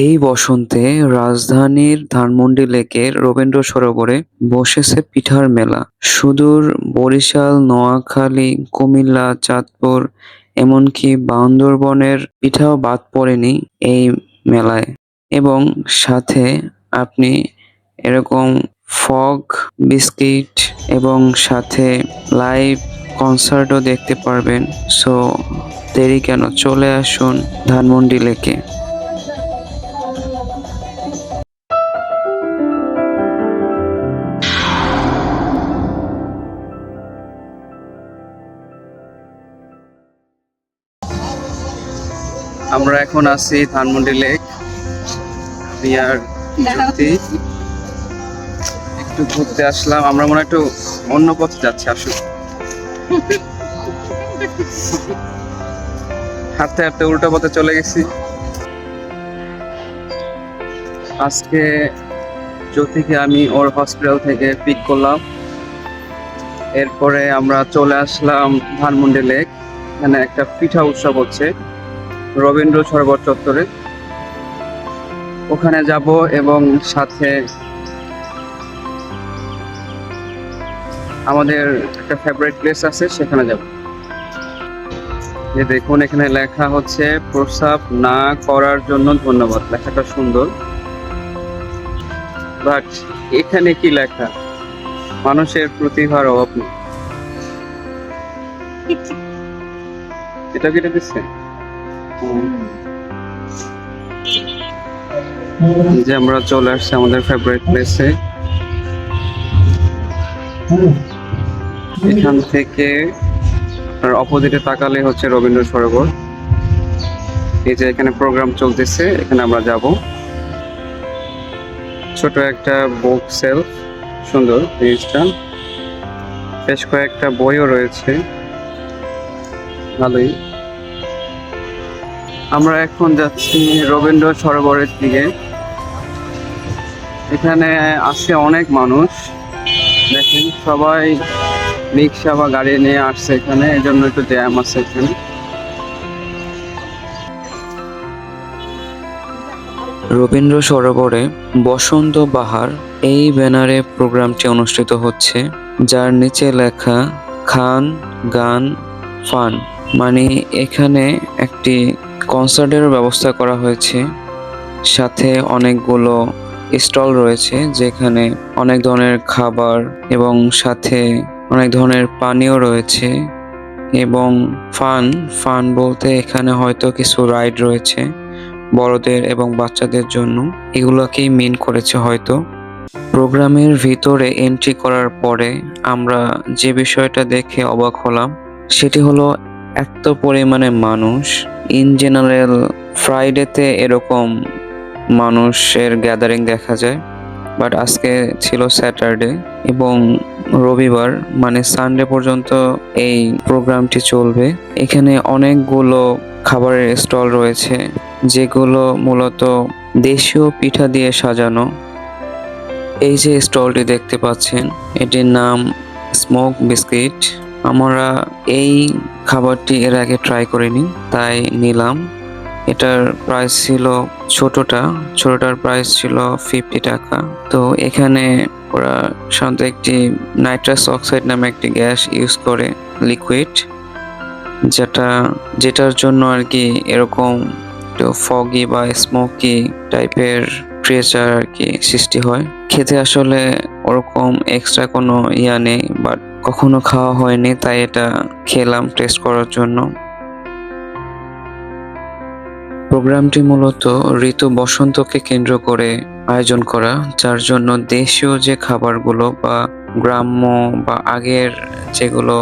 এই বসন্তে রাজধানীর ধানমন্ডি লেকের রবীন্দ্র সরোবরে বসেছে পিঠার মেলা। সুদূর বরিশাল, নোয়াখালী, কুমিল্লা, চাঁদপুর, এমনকি বান্দরবনের পিঠাও বাদ পড়েনি এই মেলায়। এবং সাথে আপনি এরকম ফগ, বিস্কিট এবং সাথে লাইভ কনসার্টও দেখতে পারবেন। সো দেরি কেন, চলে আসুন ধানমন্ডি লেকে। আমরা এখন আছি ধানমন্ডি লেক নিয়ার জ্যোতি একটু ঘুরতে আসলাম আমরা মনে একটু অন্য পথে যাচ্ছি আসুন হাঁটতে হাঁটতে উল্টো পথে চলে গেছি। আজকে জ্যোতিকে আমি ওর হসপিটাল থেকে পিক করলাম। এরপরে আমরা চলে আসলাম ধানমন্ডি লেক এখানে একটা পিঠা উৎসব হচ্ছে। রবীন্দ্র সরোবর চত্বরে। ওখানে যাব এবং সাথে আমাদের একটা ফেভারিট প্লেস আছে, সেখানে যাব। যে দেখুন, এখানে লেখা হচ্ছে প্রস্রাব না করার জন্য ধন্যবাদ। লেখাটা সুন্দর। বাট এখানে কি লেখা? মানুষের প্রতিভার অভাব নেই। এটা কেটে দিচ্ছে? যে আমরা চলে আসছি আমাদের ফেভারিট প্লেসে এখান থেকে অপোজিটে তাকালে হচ্ছে রবীন্দ্র সরোবর। এই যে এখানে প্রোগ্রাম চলতেছে, এখানে আমরা যাব। ছোট একটা বুক সেলফ সুন্দর জিনিসটা। বেশ কয়েকটা বইও রয়েছে। ভালোই। আমরা এখন যাচ্ছি রবীন্দ্র সরোবরের দিকে। এখানে আসছে অনেক মানুষ। দেখেন, সবাই রিক্সা বা গাড়ি নিয়ে আসছে এখানে এই জন্য একটু জ্যাম আছে এখানে। রবীন্দ্র সরোবরে বসন্ত বাহার এই ব্যানারে প্রোগ্রামটি অনুষ্ঠিত হচ্ছে, যার নিচে লেখা, খান, গান, ফান। মানে এখানে একটি কনসার্টের ব্যবস্থা করা হয়েছে। সাথে অনেকগুলো স্টল রয়েছে, যেখানে অনেক ধরনের খাবার এবং সাথে অনেক ধরনের পানীয় রয়েছে এবং ফান ফান বলতে এখানে হয়তো কিছু রাইড রয়েছে বড়দের এবং বাচ্চাদের জন্য। এগুলোকেই মিন করেছে হয়তো। প্রোগ্রামের ভিতরে এন্ট্রি করার পরে আমরা যে বিষয়টা দেখে অবাক হলাম, সেটি হলো এত পরিমাণে মানুষ। ইন জেনারেল ফ্রাইডেতে এরকম মানুষের গ্যাদারিং দেখা যায় বাট আজকে ছিল স্যাটারডে এবং রবিবার মানে সানডে পর্যন্ত এই প্রোগ্রামটি চলবে। এখানে অনেকগুলো খাবারের স্টল রয়েছে, যেগুলো মূলত দেশীয় পিঠা দিয়ে সাজানো। এই যে স্টলটি দেখতে পাচ্ছেন, এটির নাম স্মোক বিস্কিট আমরা এই খাবারটি এর আগে ট্রাই করিনি, তাই নিলাম। এটার প্রাইস ছিল ছোটটা, ছোটটার প্রাইস ছিল ফিফটি টাকা। তো এখানে ওরা সাধারণত একটি নাইট্রাস অক্সাইড নামে একটি গ্যাস ইউজ করে লিকুইড যেটা, যেটার জন্য আর কি এরকম ফগি বা স্মোকি টাইপের ক্রিয়েচার আর কি সৃষ্টি হয়। খেতে আসলে ওরকম এক্সট্রা কোনো ইয়া নেই বাট কখনো খাওয়া হয়নি, তাই এটা খেলাম টেস্ট করার জন্য। প্রোগ্রামটি মূলত ঋতু বসন্তকে কেন্দ্র করে আয়োজন করা, যার জন্য দেশীয় যে খাবারগুলো বা গ্রাম্য বা আগের যেগুলো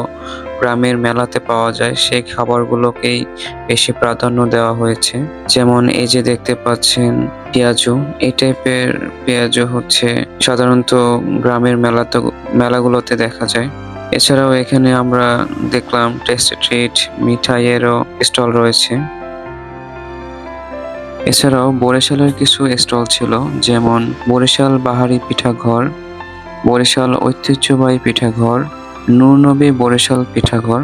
গ্রামের মেলাতে পাওয়া যায়, সেই খাবারগুলোকেই বেশি প্রাধান্য দেওয়া হয়েছে। যেমন এই যে দেখতে পাচ্ছেন পেঁয়াজু, এই টাইপের পেঁয়াজু হচ্ছে সাধারণত গ্রামের মেলাতে, মেলাগুলোতে দেখা যায়। এছাড়াও এখানে আমরা দেখলাম টেস্ট ট্রিট মিঠাইয়েরও স্টল রয়েছে। এছাড়াও বরিশালের কিছু স্টল ছিল, যেমন বরিশাল বাহারি পিঠাঘর, বরিশাল ঐতিহ্যবাহী পিঠাঘর, নূরনবী বরিশাল পিঠাঘর।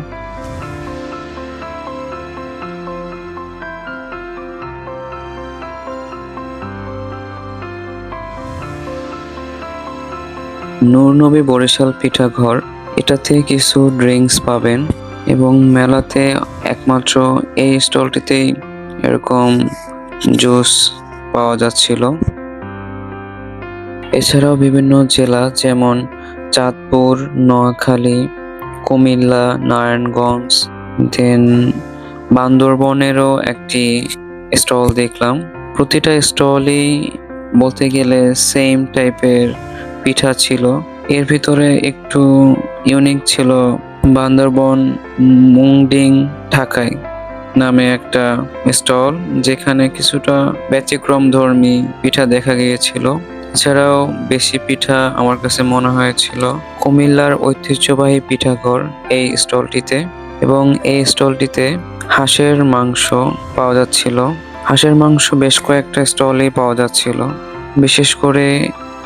নূরনবী বরিশাল পিঠাঘর এটাতে কিছু ড্রিঙ্কস পাবেন এবং মেলাতে একমাত্র এই স্টলটিতেই এরকম জুস পাওয়া যাচ্ছিল। এছাড়াও বিভিন্ন জেলা যেমন চাঁদপুর, নোয়াখালী, কুমিল্লা, নারায়ণগঞ্জ দেন বান্দরবনেরও একটি স্টল দেখলাম। প্রতিটা স্টলই বলতে গেলে সেম টাইপের পিঠা ছিল। এর ভিতরে একটু ইউনিক ছিল বান্দরবন মুংডিং ঢাকায় নামে একটা স্টল, যেখানে কিছুটা ব্যতিক্রম ধর্মী পিঠা দেখা গিয়েছিল। এছাড়াও বেশি পিঠা আমার কাছে মনে হয়েছিল। কুমিল্লার ঐতিহ্যবাহী পিঠাঘর এই স্টলটিতে এবং এই স্টলটিতে হাঁসের মাংস পাওয়া যাচ্ছিল। হাঁসের মাংস বেশ কয়েকটা স্টলেই পাওয়া যাচ্ছিল। বিশেষ করে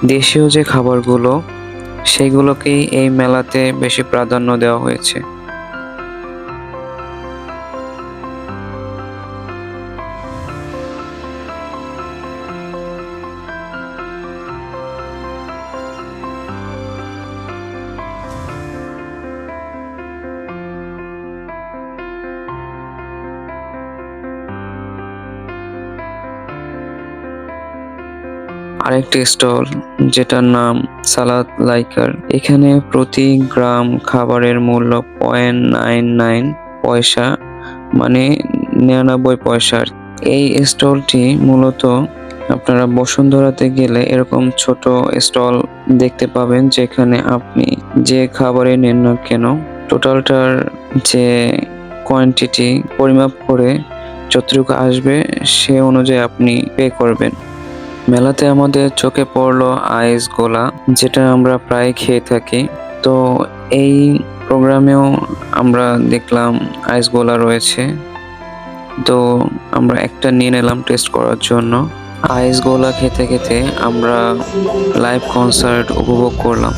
দেশীয় যে খাবারগুলো সেগুলোকেই এই মেলাতে বেশি প্রাধান্য দেওয়া হয়েছে। আরেকটি স্টল যেটার নাম সালাদ লাইকার। এখানে প্রতি গ্রাম খাবারের মূল্য পয়েন্ট নাইন নাইন পয়সা মানে নিরানব্বই পয়সার এই স্টলটি মূলত আপনারা বসুন্ধরাতে গেলে এরকম ছোট স্টল দেখতে পাবেন যেখানে আপনি যে খাবারে নেন না কেন, টোটালটার যে কোয়ান্টিটি পরিমাপ করে যতটুকু আসবে সে অনুযায়ী আপনি পে করবেন। মেলাতে আমাদের চোখে পড়ল আইস গোলা, যেটা আমরা প্রায় খেয়ে থাকি। তো এই প্রোগ্রামেও আমরা দেখলাম আইস গোলা রয়েছে। তো আমরা একটা নিয়ে নিলাম টেস্ট করার জন্য। আইস গোলা খেতে খেতে আমরা লাইভ কনসার্ট উপভোগ করলাম।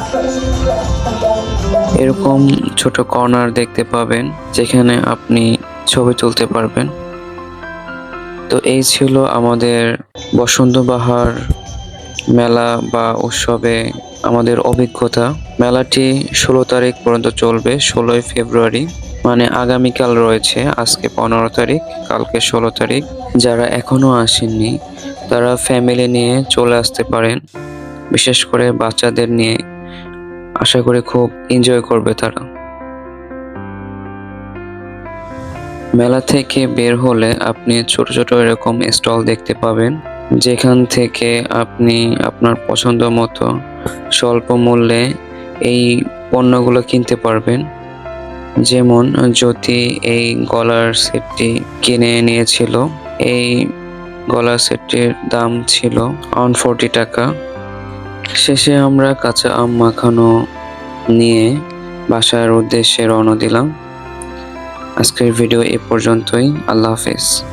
এরকম ছোট কর্নার দেখতে পাবেন, যেখানে আপনি ছবি তুলতে পারবেন। তো এই ছিল আমাদের বসন্ত বাহার মেলা বা উৎসবে আমাদের অভিজ্ঞতা। মেলাটি ষোলো তারিখ পর্যন্ত চলবে, ষোলোই ফেব্রুয়ারি। মানে আগামীকাল রয়েছে, আজকে পনেরো তারিখ, কালকে ষোলো তারিখ। যারা এখনও আসেননি, তারা ফ্যামিলি নিয়ে চলে আসতে পারেন। বিশেষ করে বাচ্চাদের নিয়ে। আশা করি খুব এনজয় করবে তারা। মেলা থেকে বের হলে আপনি ছোট ছোট এরকম স্টল দেখতে পাবেন। যেখান থেকে আপনি আপনার পছন্দ মতো স্বল্প মূল্যে এই পণ্যগুলো কিনতে পারবেন। যেমন জ্যোতি এই গলার সেটটি কিনে নিয়েছিল। এই গলার সেটটির দাম ছিল ওয়ান ফোরটি টাকা। শেষে আমরা কাঁচা আম মাখানো নিয়ে বাসার উদ্দেশ্যে রওনা দিলাম। আজকের ভিডিও এ পর্যন্তই। আল্লাহ হাফেজ।